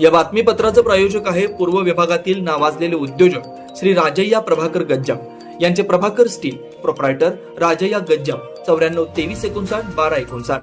या बातमीपत्राचं प्रायोजक आहे पूर्व विभागातील नावाजलेले उद्योजक श्री राजय्या प्रभाकर गज्जाम. यांचे प्रभाकर स्टील प्रोप्रायटर राजय्या गज्जाम. चौऱ्याण्णव तेवीस एकोणसाठ बारा एकोणसाठ.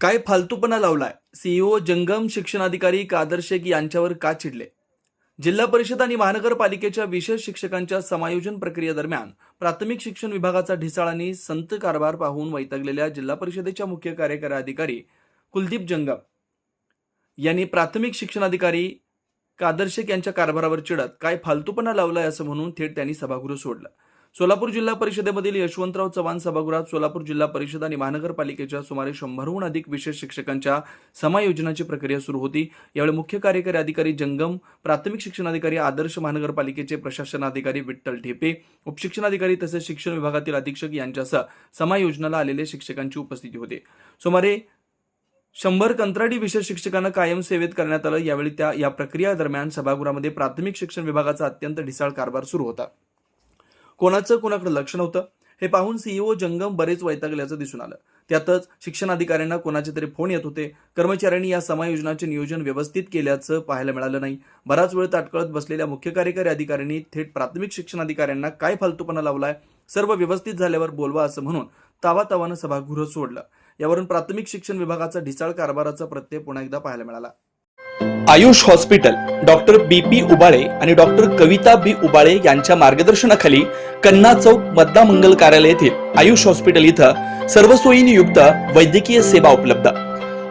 काय फालतूपणा लावलाय? सीईओ जंगम शिक्षणाधिकारी कादर शेख यांच्यावर का चिडले? जिल्हा परिषद आणि महानगरपालिकेच्या विशेष शिक्षकांच्या समायोजन प्रक्रियेदरम्यान प्राथमिक शिक्षण विभागाचा ढिसाळ आणि संत कारभार पाहून वैतागलेल्या जिल्हा परिषदेच्या मुख्य कार्यकारी अधिकारी कुलदीप जंगम. यांनी प्राथमिक शिक्षणाधिकारी कादर शेख यांच्या कारभारावर चिडत काय फालतूपणा लावलाय असं म्हणून थेट त्यांनी सभागृह सोडलं. सोलापूर जिल्हा परिषदेमधील यशवंतराव चव्हाण सभागृहात सोलापूर जिल्हा परिषद आणि महानगरपालिकेच्या सुमारे शंभरहून अधिक विशेष शिक्षकांच्या समायोजनाची प्रक्रिया सुरू होती. यावेळी मुख्य कार्यकारी अधिकारी जंगम प्राथमिक शिक्षणाधिकारी आदर्श महानगरपालिकेचे प्रशासनाधिकारी विठ्ठल ठेपे उपशिक्षणाधिकारी तसेच शिक्षण विभागातील अधीक्षक यांच्यासह समायोजनाला आलेले शिक्षकांची उपस्थिती होती. सुमारे शंभर कंत्राटी विशेष शिक्षकांना कायम सेवेत करण्यात आलं. यावेळी त्या या प्रक्रिया दरम्यान सभागृहामध्ये प्राथमिक शिक्षण विभागाचा अत्यंत ढिसाळ कारभार सुरू होता. कोणाचं कोणाकडे लक्ष नव्हतं हे पाहून सीईओ जंगम बरेच वैतागल्याचं दिसून आलं. त्यातच शिक्षणाधिकाऱ्यांना कोणाचे तरी फोन येत होते. कर्मचाऱ्यांनी या समायोजनाचे नियोजन व्यवस्थित केल्याचं पाहायला मिळालं नाही. बराच वेळ ताटकळत बसलेल्या मुख्य कार्यकारी अधिकाऱ्यांनी थेट प्राथमिक शिक्षणाधिकाऱ्यांना काय फालतूपणा लावलाय सर्व व्यवस्थित झाल्यावर बोलवा असं म्हणून तावातावानं सभागृह सोडलं. यावरून प्राथमिक शिक्षण विभागाचा ढिसाळ कारभाराचा प्रत्यय पुन्हा एकदा पाहायला मिळाला. Ayush hospital doctor B P Ubale आणि डॉक्टर कविता बी उबाळे यांच्या मार्गदर्शनाखाली कन्ना चौक मतदा मंगल कार्यालय येथील आयुष हॉस्पिटल इथं सर्व सोयींनी युक्त वैद्यकीय सेवा उपलब्ध.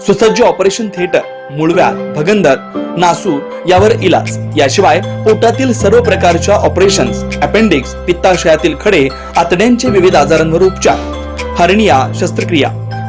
सुसज्ज ऑपरेशन थिएटर मुळव्या भगंदर नासू यावर इलाज. याशिवाय पोटातील सर्व प्रकारच्या ऑपरेशन्स अपेंडिक्स पित्ताशयातील खडे आतड्यांचे विविध आजारांवर उपचार. हर्निया शस्त्रक्रिया.